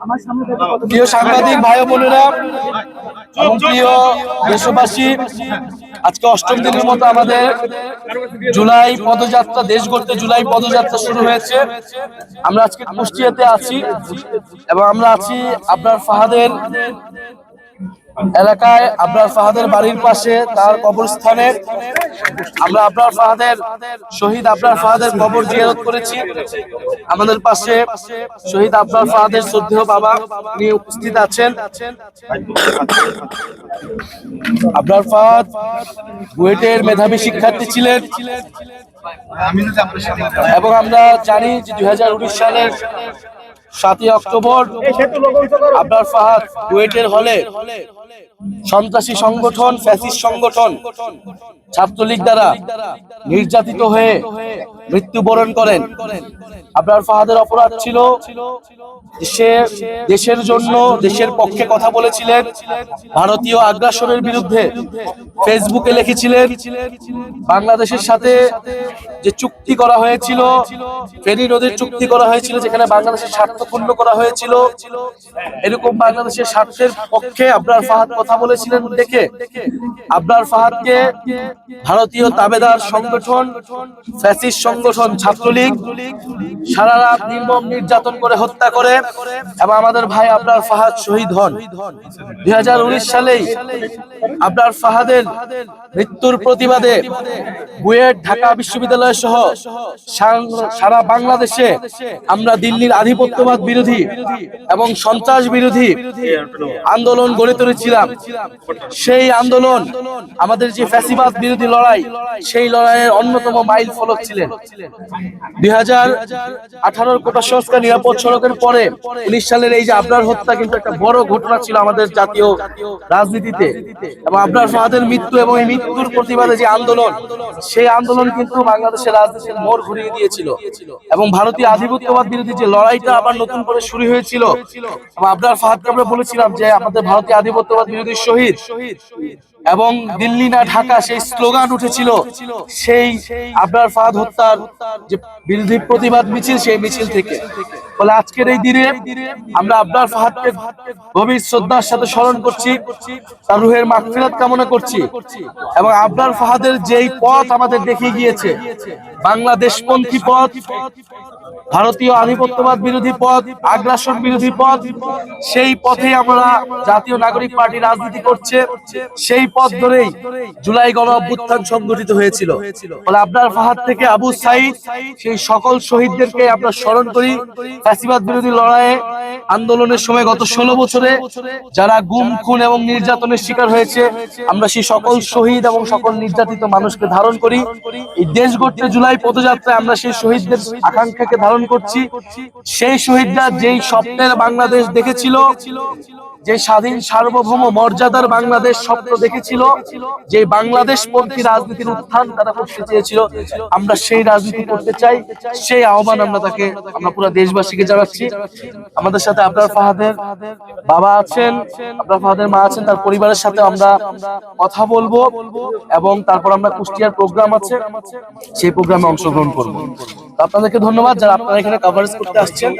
প্রিয় সাংবাদিক ভাই বোনেরা এবং প্রিয় দেশবাসী আজকে অষ্টম দিনের মতো আমাদের জুলাই পদযাত্রা দেশ গড়তে জুলাই পদযাত্রা শুরু হয়েছে। আমরা আজকে কুষ্টিয়াতে আছি এবং আমরা আছি আপনার ফাহাদের এলাকায় আপনার ফাহাদের বাড়ির পাশে তার কবরস্থানে আমরা আপনার ফাহাদের শহীদ আপনার ফাহাদের কবর জিয়ারত করেছি। আমাদের পাশে শহীদ আপনার ফাহাদের শ্রদ্ধেয় বাবা নিয়ে উপস্থিত আছেন। আপনার ফাহাদ বুয়েটের মেধাবী শিক্ষার্থী ছিলেন। এবং আমরা জানি যে দুই হাজার উনিশ সালের সাতই অক্টোবর আপনার ফাহাদ কুয়েটের হলে সন্ত্রাসী সংগঠন ফ্যাসিস্ট সংগঠন ছাত্রলীগ দ্বারা নির্যাতিত হয়ে মৃত্যুবরণ করেন। আপনার ফাহাদের অপরাধ ছিল সে দেশের জন্য, দেশের পক্ষে কথা বলেছিলেন, ভারতীয় আগ্রাসনের বিরুদ্ধে ফেসবুকে লিখেছিলেন। বাংলাদেশের সাথে যে চুক্তি করা হয়েছিল, ফেনী নদীর চুক্তি করা হয়েছিল, যেখানে বাংলাদেশের স্বার্থ পূর্ণ করা হয়েছিল, এরকম বাংলাদেশের স্বার্থের পক্ষে আবরার ফাহাদ কথা বলেছিলেন দেখে আবরার ফাহাদকে ভারতীয় তাবেদার সংগঠন, ফ্যাসিস্ট সংগঠন ছাত্রলীগ সারা রাত নির্মম নির্যাতন করে হত্যা করে এবং আমাদের ভাই আবরার ফাহাদ শহীদ হন। দুই হাজার উনিশ সালেই আবরার ফাহাদের মৃত্যুর প্রতিবাদে বুয়েট ঢাকা বিশ্ববিদ্যালয় সহ সারা বাংলাদেশে আমরা দিল্লির আধিপত্যবাদ বিরোধী এবং সন্ত্রাস বিরোধী আন্দোলন গড়ে তুলেছিলাম। সেই আন্দোলন আমাদের যে ফ্যাসিবাদ বিরোধী লড়াই, সেই লড়াইয়ের অন্যতম মাইল ফলক ছিলেন। দুই হাজার আঠারোর কোটা সংস্কার নিরাপদ সড়কের পরে উনিশ সালের এই যে আবরার হত্যা কিন্তু একটা বড় ঘটনা ছিল আমাদের জাতীয় রাজনীতিতে। এবং ফাহাদের মৃত্যু এবং এই মৃত্যুর প্রতিবাদে যে আন্দোলন, সেই আন্দোলন কিন্তু বাংলাদেশের রাজনীতির মোড় ঘুরিয়ে দিয়েছিল। এবং ভারতীয় আধিপত্যবাদ বিরোধী যে লড়াইটা আবার নতুন করে শুরু হয়েছিল, এবং আবরার ফাহাদকে আমরা বলেছিলাম যে আমাদের ভারতীয় আধিপত্যবাদ বিরোধী শহীদ। এবং দিল্লি না ঢাকা সেই স্লোগান উঠেছিল, সেই আবরার ফাহাদ হত্যার যে বিরোধী প্রতিবাদ মিছিল সেই মিছিল থেকে। ফলে আজকের এই দিনে আমরা আবরার ফাহাদকে গভীর শ্রদ্ধার সাথে স্মরণ করছি, তার রুহের মাগফিরাত কামনা করছি এবং আবরার ফাহাদের যেই পথ আমাদের দেখিয়ে গিয়েছে, বাংলাদেশপন্থী পথ, ভারতীয় আধিপত্যবাদ বিরোধী পথ, আগ্রাসন বিরোধী পথ, সেই পথে আমরা জাতীয় নাগরিক পার্টি রাজনীতি করছে, সেই পথ ধরেই জুলাই গণ অভ্যুত্থান সংগঠিত হয়েছিল। ফলে আপনার ফাহাদ থেকে আবু সাইদ, সেই সকল শহীদদেরকে আমরা স্মরণ করি। ফ্যাসিবাদ বিরোধী লড়াইয়ে আন্দোলনের সময় গত ষোলো বছরে যারা গুম, খুন এবং নির্যাতনের শিকার হয়েছে, আমরা সেই সকল শহীদ এবং সকল নির্যাতিত মানুষকে ধারণ করি। এই দেশ গড়তে জুলাই পদযাত্রায় আমরা সেই শহীদদের আকাঙ্ক্ষাকে ধারণ করছি। সেই শহীদরা যেই স্বপ্নের বাংলাদেশ দেখেছিল যে স্বাধীন সার্বভৌম মর্যাদার বাংলাদেশ স্বপ্ন দেখেছিল, যে বাংলাদেশ পন্থী রাজনীতির উত্থান তারা করতে চেয়েছিল, আমরা সেই রাজনীতি করতে চাই, সেই আহ্বান আমরা তাকে, আমরা পুরো দেশবাসীকে জানাচ্ছি। আমাদের সাথে আপনার ফাহাদের বাবা আছেন আপনার ফাহাদের মা আছেন, তার পরিবারের সাথে আমরা কথা বলব এবং তারপর আমরা কুষ্টিয়ার প্রোগ্রাম আছে, সেই প্রোগ্রামে অংশগ্রহণ করব। আপনাদেরকে ধন্যবাদ যারা আপনারা এখানে কভারেজ করতে আসছেন।